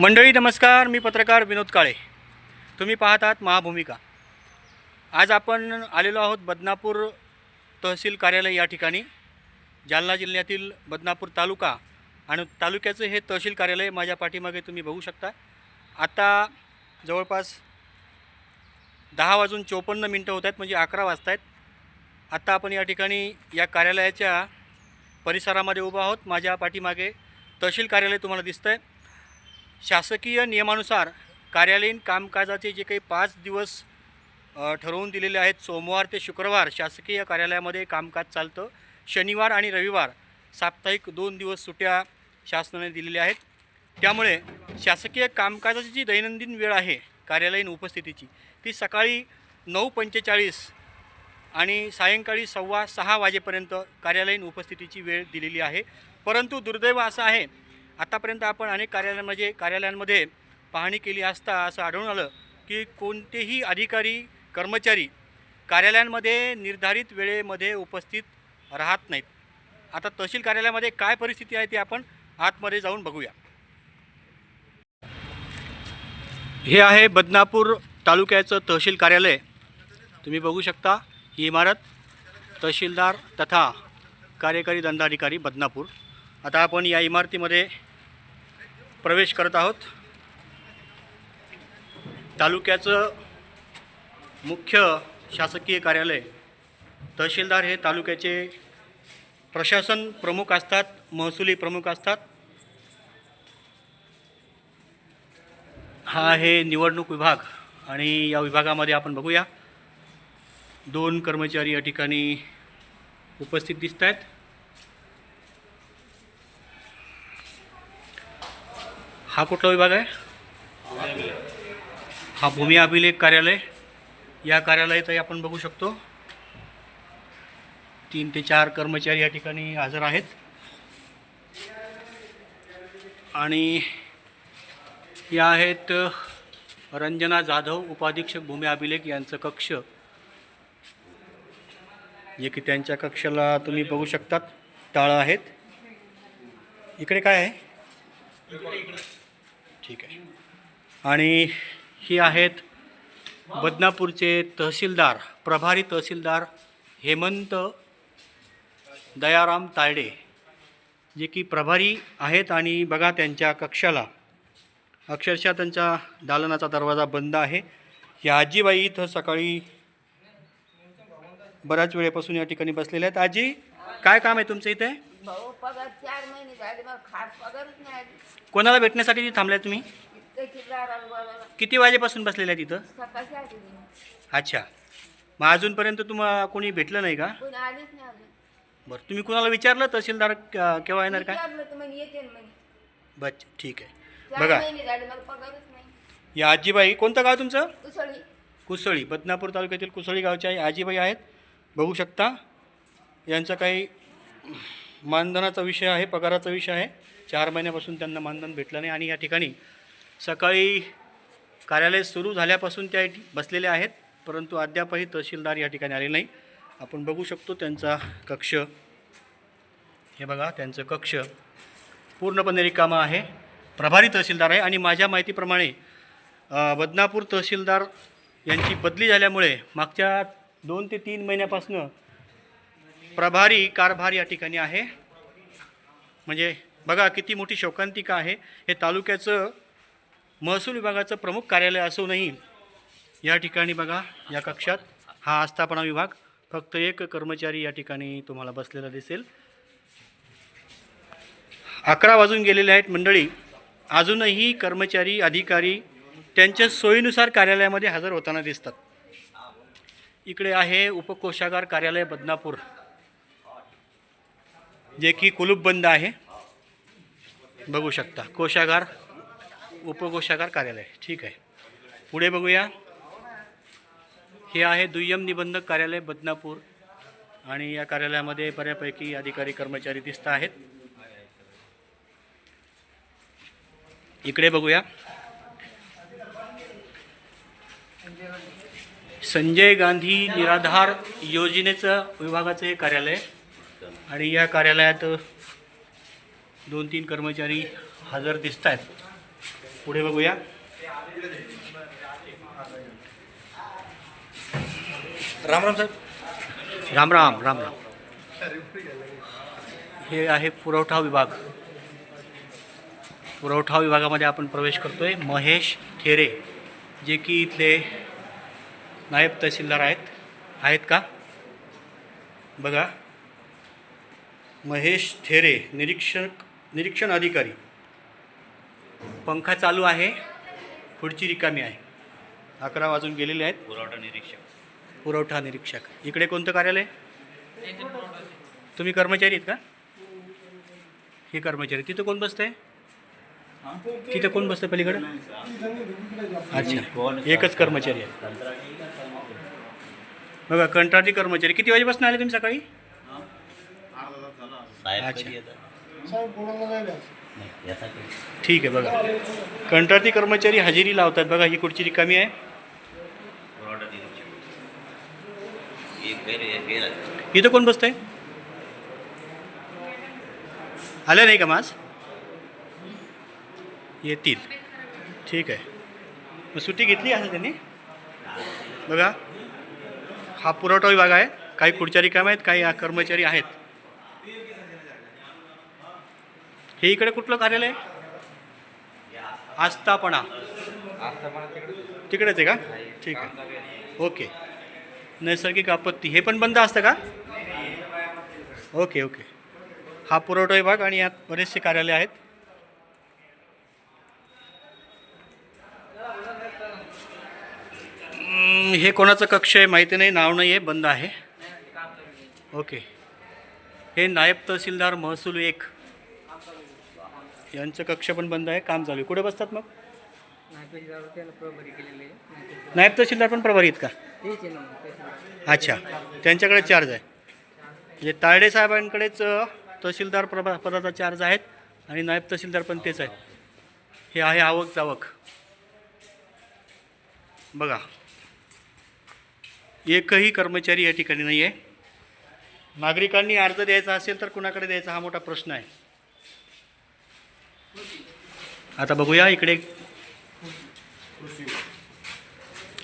मंडळी नमस्कार. मी पत्रकार विनोद काळे. तुम्ही पाहत आहात महाभूमिका. आज आपण आलेलो आहोत बदनापूर तहसील कार्यालय या ठिकाणी. जालना जिल्ह्यातील बदनापूर तालुका आणि तालुक्याचं हे तहसील कार्यालय माझ्या पाठीमागे तुम्ही बघू शकता. आता जवळपास दहा वाजून चोपन्न मिनटं होत आहेत म्हणजे अकरा वाजत आहेत आत्ता आपण या ठिकाणी या कार्यालयाच्या परिसरामध्ये उभा आहोत. माझ्या पाठीमागे तहसील कार्यालय तुम्हाला दिसतं आहे शासकीय नियमानुसार कार्यालयीन कामकाजाचे जे काही पाच दिवस ठरवून दिलेले आहेत सोमवार ते शुक्रवार शासकीय कार्यालयामध्ये कामकाज चालतं. शनिवार आणि रविवार साप्ताहिक दोन दिवस सुट्या शासनाने दिलेल्या आहेत. त्यामुळे शासकीय कामकाजाची जी दैनंदिन वेळ आहे कार्यालयीन उपस्थितीची ती सकाळी नऊ पंचेचाळीस आणि सायंकाळी सव्वा सहा वाजेपर्यंत कार्यालयीन उपस्थितीची वेळ दिलेली आहे. परंतु दुर्दैव असं आहे आतापर्यंत आपण अनेक कार्यालयांमध्ये म्हणजे कार्यालयांमध्ये पाहणी केली असता असं आढळून आलं की कोणतेही अधिकारी कर्मचारी कार्यालयांमध्ये निर्धारित वेळेमध्ये उपस्थित राहत नाहीत. आता तहसील कार्यालयामध्ये काय परिस्थिती आहे ती आपण आतमध्ये जाऊन बघूया. हे आहे बदनापूर तालुक्याचं तहसील कार्यालय. तुम्ही बघू शकता ही इमारत तहसीलदार तथा कार्यकारी दंडाधिकारी बदनापूर. आता आपण या इमारतीमध्ये प्रवेश करत आहोत. तालुक्याचं मुख्य शासकीय कार्यालय तहसीलदार हे तालुक्याचे प्रशासन प्रमुख असतात महसुली प्रमुख असतात. हा आहे निवडणूक विभाग आणि या विभागामध्ये आपण बघूया. दोन कर्मचारी या ठिकाणी उपस्थित दिसत आहेत हा कुठला विभाग आहे? हा भूमी अभिलेख कार्यालय. या कार्यालयातही आपण बघू शकतो. तीन ते चार कर्मचारी या ठिकाणी हजर आहेत. आणि या आहेत रंजना जाधव उपाधीक्षक भूमी अभिलेख यांचं कक्ष जे की त्यांच्या कक्षाला तुम्ही बघू शकतात. टाळं आहेत. इकडे काय आहे? ठीक आहे. आणि ही आहेत बदनापूरचे तहसीलदार प्रभारी तहसीलदार हेमंत दयाराम तायडे जे की प्रभारी आहेत आणि बघा त्यांच्या कक्षाला. अक्षरशः त्यांच्या दालनाचा दरवाजा बंद आहे. या आजीबाई इथं सकाळी बऱ्याच वेळेपासून या ठिकाणी बसलेल्या आहेत. आजी काय काम आहे तुमचं इथे? कोणाला भेटण्यासाठी तिथे थांबलाय तुम्ही? किती वाजेपासून बसलेल्या आहे तिथं? अच्छा. मग अजूनपर्यंत तुम्हाला कोणी भेटलं नाही का? बरं तुम्ही कुणाला विचारलं तहसीलदार क- केव्हा येणार काय? बच ठीक आहे. बघा. या आजीबाई कोणतं गाव तुमचं? कुसळी. बदनापूर तालुक्यातील कुसळी गावच्या आजीबाई आहेत. बघू शकता. यांचा काही मानधनाचा विषय आहे पगाराचा विषय आहे. चार महिन्यापासून त्यांना मानधन भेटलं नाही आणि या ठिकाणी सकाळी कार्यालय सुरू झाल्यापासून त्या बसलेले आहेत परंतु अद्यापही तहसीलदार या ठिकाणी आले नाही. आपण बघू शकतो त्यांचा कक्ष. हे बघा त्यांचं कक्ष पूर्णपणे रिकामा आहे. प्रभारी तहसीलदार आहे आणि माझ्या माहितीप्रमाणे बदनापूर तहसीलदार यांची बदली झाल्यामुळे मागच्या दोन ते तीन महिन्यापासून प्रभारी कारभार या ठिकाणी आहे. म्हणजे बघा किती मोठी शोकांतिका आहे. हे तालुक्याचं महसूल विभागाचं प्रमुख कार्यालय असूनही या ठिकाणी बघा या कक्षात हा आस्थापना विभाग फक्त एक कर्मचारी या ठिकाणी तुम्हाला बसलेला दिसेल. अकरा वाजून गेलेले आहेत मंडळी. अजूनही कर्मचारी अधिकारी त्यांच्या सोयीनुसार कार्यालयामध्ये हजर होताना दिसतात. इकडे आहे उपकोषागार कार्यालय बदनापूर जे की कुलूप बंद आहे. बघू शकता. कोशागार उपकोषागार कार्यालय. ठीक आहे. पुढे बघूया. हे आहे दुय्यम निबंधक कार्यालय बदनापूर. आणि या कार्यालयामध्ये बऱ्यापैकी अधिकारी कर्मचारी दिसत आहेत. इकडे बघूया. संजय गांधी निराधार योजनेचं विभागाचं हे कार्यालय आणि या कार्यालयात दोन तीन कर्मचारी हजर दिसत आहेत पुढे बघूया. राम राम साहेब. राम राम राम राम. हे आहे पुरवठा विभाग. पुरवठा विभागामध्ये आपण प्रवेश करतोय. महेश थेरे जे की इथले नायब तहसीलदार आहेत. आहेत का? बघा. महेश थेरे निरीक्षक निरीक्षण अधिकारी. पंखा चालू आहे. खुर्ची रिकामी आहे. अकरा वाजून गेलेले आहेत. पुरवठा निरीक्षक. पुरवठा निरीक्षक. इकडे कोणतं कार्यालय? तुम्ही कर्मचारी आहेत का? हे कर्मचारी. तिथं कोण बसतंय? तिथं कोण बसतंय पलीकडे? अच्छा. एकच कर्मचारी आहे. बघा कंत्राटी कर्मचारी. किती वाजेपासून आले तुम्ही सकाळी? अच्छा. ठीक आहे बघा. कंत्राटी कर्मचारी हजेरी लावतात. बघा ही खुर्ची रिकामी आहे. इथं कोण बसतंय? आलं नाही का माझ येतील. ठीक आहे. मग सुट्टी घेतली असं त्यांनी? बघा. हा पुरवठा विभाग आहे. काही खुर्च्या रिकाम्या आहेत काही कर्मचारी आहेत. हे इकडे कुठलं कार्यालय? आस्थापना. तिकडेच आहे का? ठीक आहे. ओके. नैसर्गिक आपत्ती. हे पण बंद असतं का? Okay okay. हा पुरवठा विभाग आणि यात बरेचसे कार्यालय आहेत. हे कोणाचं कक्ष आहे माहिती नाही. नाव नाही आहे बंद आहे. ओके. हे नायब तहसीलदार महसूल एक. यांचं कक्ष पण बंद आहे काम चालू आहे. कुठे बसतात मग? नायब तहसीलदार पण प्रभारी आहेत का. अच्छा. त्यांच्याकडे चार्ज आहे. म्हणजे तायडे साहेबांकडेच तहसीलदार प्रभा पदाचा चार्ज आहेत आणि नायब तहसीलदार पण तेच आहेत. हे आहे आवक जावक. बघा. एकही कर्मचारी या ठिकाणी नाही आहे नागरिकांनी अर्ज द्यायचा असेल तर कुणाकडे द्यायचा हा मोठा प्रश्न आहे. आता बघूया इकडे.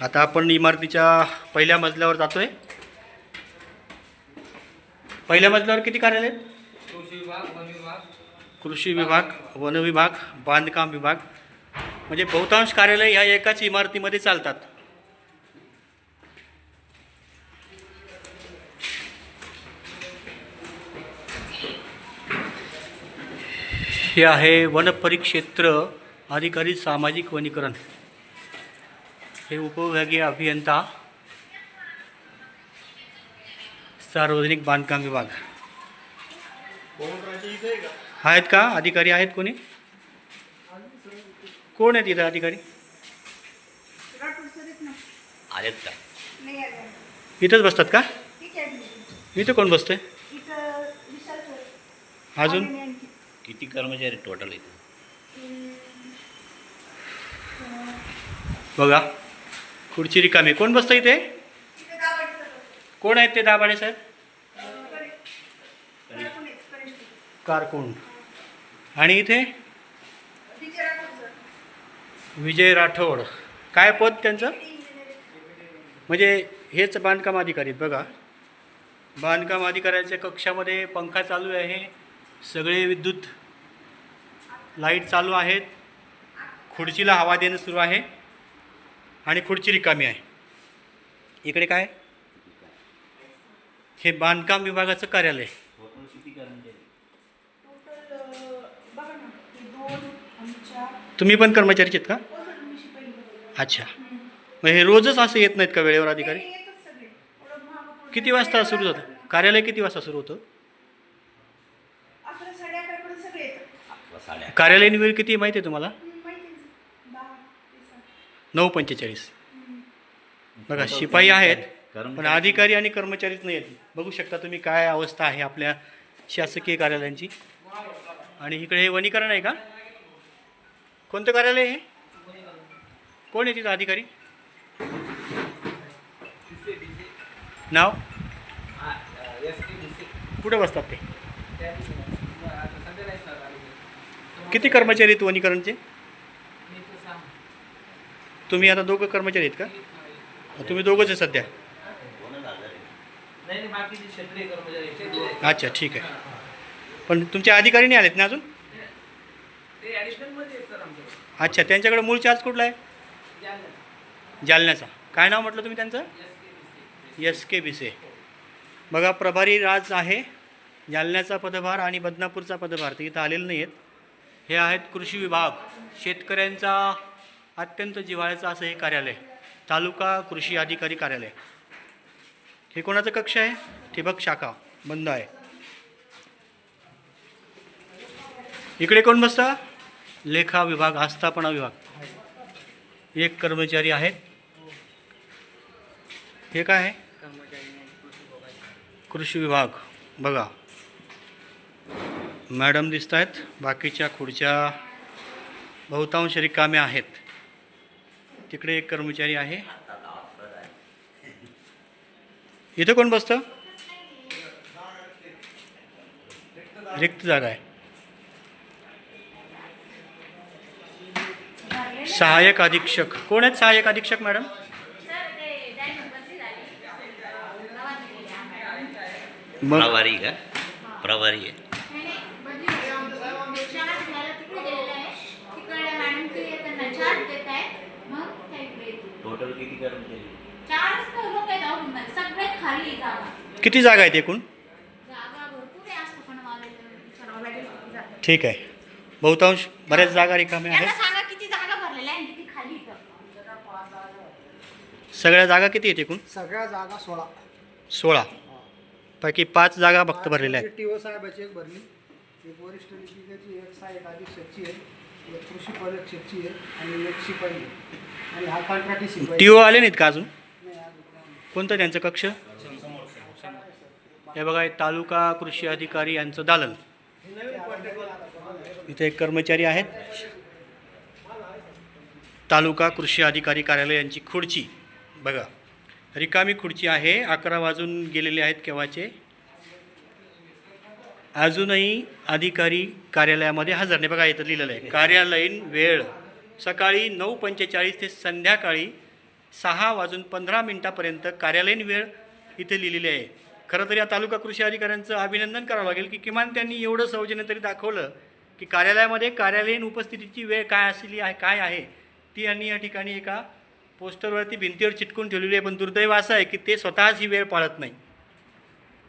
आता आपण इमारतीच्या पहिल्या मजल्यावर जातोय. पहिल्या मजल्यावर किती कार्यालय कृषी विभाग वन विभाग कृषी विभाग वन विभाग बांधकाम विभाग. म्हणजे बहुतांश कार्यालय ह्या एकाच इमारतीमध्ये चालतात. हे आहे वन परिक्षेत्र अधिकारी सामाजिक वनीकरण. हे उपविभागीय अभियंता सार्वजनिक बांधकाम विभाग. आहेत का? अधिकारी आहेत कोणी? कोण आहेत इथं अधिकारी? आलेत का? इथंच बसतात का? इथं कोण बसतंय? अजून? किती कर्मचारी टोटल इथे? बघा खुर्ची रिकामी कोण बसतं इथे? कोण आहेत ते दाभाडे साहेब? कारकोण आणि इथे? विजय राठोड. काय पद त्यांचं? म्हणजे हेच बांधकाम अधिकारी आहेत. बघा. बांधकाम अधिकाऱ्याच्या कक्षामध्ये पंखा चालू आहे. सगळे विद्युत लाइट चालू आहेत. खुर्चीला हवा देणं सुरू आहे. आणि खुर्ची रिकामी आहे. इकडे काय? हे बांधकाम विभागाचं कार्यालय. तुम्ही पण कर्मचारीच आहेत का? अच्छा. मग हे रोजच असं येत नाहीत का वेळेवर अधिकारी? किती वाजता सुरू होतं कार्यालय किती वाजता सुरू होतं अकरा साडे अकरापर्यंत सगळे येतात अकरा साड्या. कार्यालयीन वेळ किती माहिती आहे तुम्हाला. नऊ पंचेचाळीस. बघा शिपाई आहेत पण अधिकारी आणि कर्मचारीच नाही आहेत. बघू शकता तुम्ही काय अवस्था आहे आपल्या शासकीय कार्यालयांची. आणि इकडे हे वनीकरण आहे का? कोणतं कार्यालय हे? कोण आहे तिथं अधिकारी? नाव? कुठे बसतात ते त्या दिवशी आता सध्या नाही सर आलेले. किती कर्मचारी आहेत वनीकरणचे? तुम्ही आता दोघं कर्मचारी आहेत का? तुम्ही दोघंच आहे सध्या. अच्छा ठीक आहे. पण तुमचे अधिकारी नाही आलेत ना अजून? अच्छा त्यांच्याकडे मूळ चार्ज कुठला आहे? जालना. जालन्याचा. काय नाव म्हटलं तुम्ही त्यांचं? एस के बिसे बघा प्रभारी राज आहे. जालन्याचा पदभार आणि बदनापूरचा पदभार ते इथं आलेले नाही आहेत हे आहेत कृषी विभाग. शेतकऱ्यांचा अत्यंत जिव्हाळ्याचं असं हे कार्यालय तालुका कृषी अधिकारी कार्यालय. हे कोणाचं कक्ष आहे? ठिबक शाखा बंद आहे. इकडे कोण बसतं? लेखा विभाग आस्थापना विभाग. एक कर्मचारी आहेत. हे काय आहे. कृषी विभाग. बघा. मॅडम दिसत आहेत बाकीच्या खुर्च्या बहुतांश रिकामे आहेत. तिकडे एक कर्मचारी आहे. इथं कोण बसतं? रिक्त जागा आहे. सहाय्यक अधीक्षक. कोण आहेत सहाय्यक अधीक्षक मॅडम? मग प्रभारी का? प्रभारी आहे. किती कर्मचारी सगळे खाली जागा किती जागा आहेत एकूण? जागा भरपूर आहे असतं पण मला विचारावं लागेल. किती जागा. ठीक आहे. बहुतांश बऱ्याच जागा रिकाम्या त्यांना आहेत सांगा किती जागा भरलेल्या आहे आणि किती खाली इथं. सगळ्या जागा किती आहेत एकूण? सगळ्या जागा सोळा. सोळा. पैकी पाच जागा फक्त भरलेल्या आहेत. ओ साहेबाची एक भरली. एक वरिष्ठ लिपिकाची एक अधीक्षकची आहे एक कृषी परीक्षकची आहे आणि एक शिपाई आहे. आणि हा कंत्राटी शिपाई. टी ओ आले नाहीत का अजून? नाही. कोणतं त्यांचं कक्ष? हे बघा हे तालुका कृषी अधिकारी यांचं दालन. इथे एक कर्मचारी आहेत. तालुका कृषी अधिकारी कार्यालय यांची खुर्ची. बघा रिकामी खुर्ची आहे. अकरा वाजून गेलेले आहेत केव्हाचे? अजूनही अधिकारी कार्यालयामध्ये हजर नाही. बघा इथं लिहिलेलं आहे. कार्यालयीन वेळ सकाळी नऊ पंचेचाळीस ते संध्याकाळी सहा वाजून पंधरा मिनटापर्यंत कार्यालयीन वेळ इथे लिहिलेली आहे. खरं तर या तालुका कृषी अधिकाऱ्यांचं अभिनंदन करावं लागेल की किमान त्यांनी एवढं सौजन्य तरी दाखवलं की कार्यालयामध्ये कार्यालयीन उपस्थितीची वेळ काय असलेली आहे काय आहे ती यांनी या ठिकाणी एका पोस्टरवरती भिंतीवर चिटकून ठेवलेली आहे. पण दुर्दैव असं आहे की ते स्वतःच ही वेळ पाळत नाही.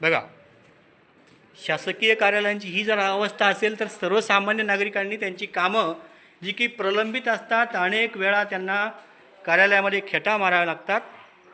बघा शासकीय कार्यालयांची ही जर अवस्था असेल तर सर्वसामान्य नागरिकांनी त्यांची कामं जी की प्रलंबित असतात अनेक वेळा त्यांना कार्यालयामध्ये खेटा माराव्या लागतात.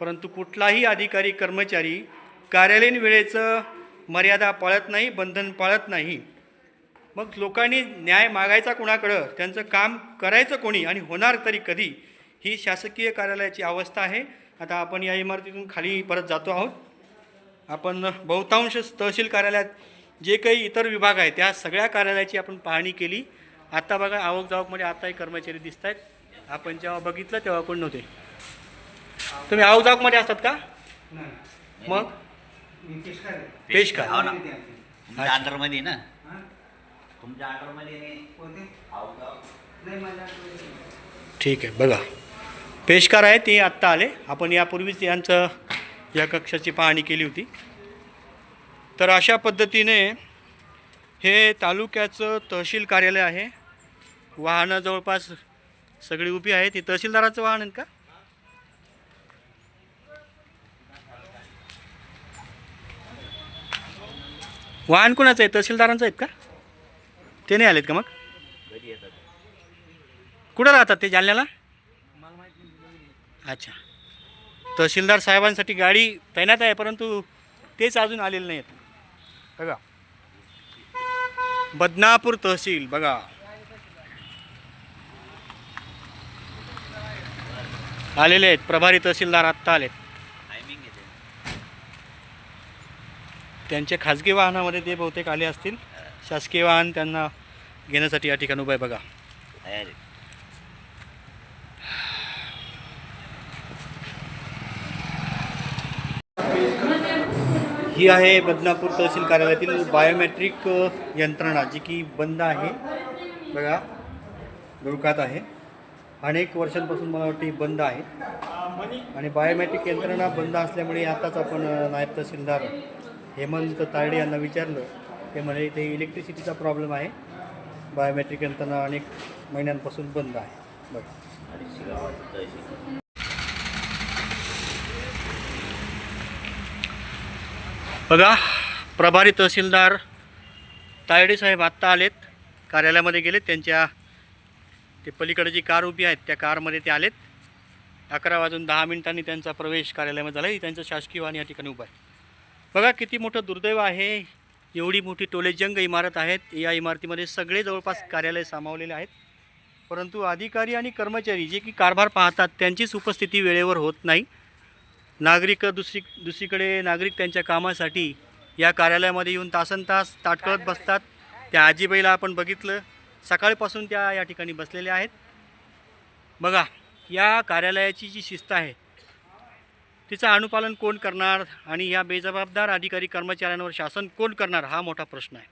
परंतु कुठलाही अधिकारी कर्मचारी कार्यालयीन वेळेचं मर्यादा पाळत नाही बंधन पाळत नाही. मग लोकांनी न्याय मागायचा कोणाकडं? त्यांचं काम करायचं कोणी? आणि होणार तरी कधी? ही शासकीय कार्यालयाची अवस्था आहे. आता आपण या इमारतीतून खाली परत जातो आहोत. आपण बहुतांश तहसील कार्यालयात जे काही इतर विभाग आहेत त्या सगळ्या कार्यालयाची आपण पाहणी केली. आता बघा आवक जावकमध्ये आताही कर्मचारी दिसत आहेत आपण जेव्हा बघितलं तेव्हा कोण नव्हते? तुम्ही आवक जावकमध्ये असतात का? मग? मी पेशकार आहे. पेशकार हो ना. तुमच्या अंडरमध्ये ना. हा? तुमच्या अंडरमध्ये. ठीक आहे बघा. पेशकार आहे ते आत्ता आले. आपण यापूर्वीच यांचं या कक्षाची पाहणी केली होती. तर अशा पद्धतीने हे तालुक्याचं तहसील कार्यालय आहे. वाहनं जवळपास सगळी उभी आहेत ती तहसीलदाराचं वाहन आहे का? वाहन कोणाचं आहे? तहसीलदारांचं आहेत का? ते नाही आलेत का मग? कुठं राहतात ते जालन्याला? अच्छा. तहसीलदार साहेबांसाठी गाडी तैनात आहे परंतु तेच अजून आलेले नाहीत. बघा. बदनापूर तहसील बघा. आलेले आहेत प्रभारी तहसीलदार आत्ता आलेत. त्यांच्या खाजगी वाहनामध्ये ते बहुतेक आले असतील. शासकीय वाहन त्यांना घेण्यासाठी या ठिकाणी उभं आहे बघा. ही आहे बदनापूर तहसील कार्यालयातील बायोमेट्रिक यंत्रणा जी की बंद आहे. बघा धुळकात आहे. अनेक वर्षांपासून मला वाटते बंद आहे. आणि बायोमेट्रिक यंत्रणा बंद असल्यामुळे आताच आपण नायब तहसीलदार हेमंत तायडे यांना विचारलं. ते म्हणे इथे इलेक्ट्रिसिटीचा प्रॉब्लेम आहे. बायोमेट्रिक यंत्रणा अनेक महिन्यांपासून बंद आहे. बरं. बघा प्रभारी तहसीलदार तायडे साहेब आत्ता आलेत. कार्यालयामध्ये गेलेत. त्यांच्या ते पलीकडे जी कार उभी आहेत त्या कारमध्ये ते आलेत. अकरा वाजून दहा मिनिटांनी त्यांचा प्रवेश कार्यालयामध्ये झाला. त्यांचं शासकीय वाहन या ठिकाणी उभं आहे. बघा किती मोठं दुर्दैव आहे. एवढी मोठी टोलेजंग इमारत आहेत. या इमारतीमध्ये सगळे जवळपास कार्यालय सामावलेले आहेत. परंतु अधिकारी आणि कर्मचारी जे की कारभार पाहतात त्यांचीच उपस्थिती वेळेवर होत नाही. नागरिक दुसरी दुसरीकडे नागरिक त्यांच्या कामासाठी या कार्यालयामध्ये येऊन तासन तास ताटकळत बसतात. त्या आजीबाईला आपण बघितलं. सकाळपासून त्या या ठिकाणी बसलेल्या आहेत. बघा या कार्यालयाची जी शिस्त आहे तिचं अनुपालन कोण करणार आणि या बेजबाबदार अधिकारी कर्मचाऱ्यांवर शासन कोण करणार हा मोठा प्रश्न आहे.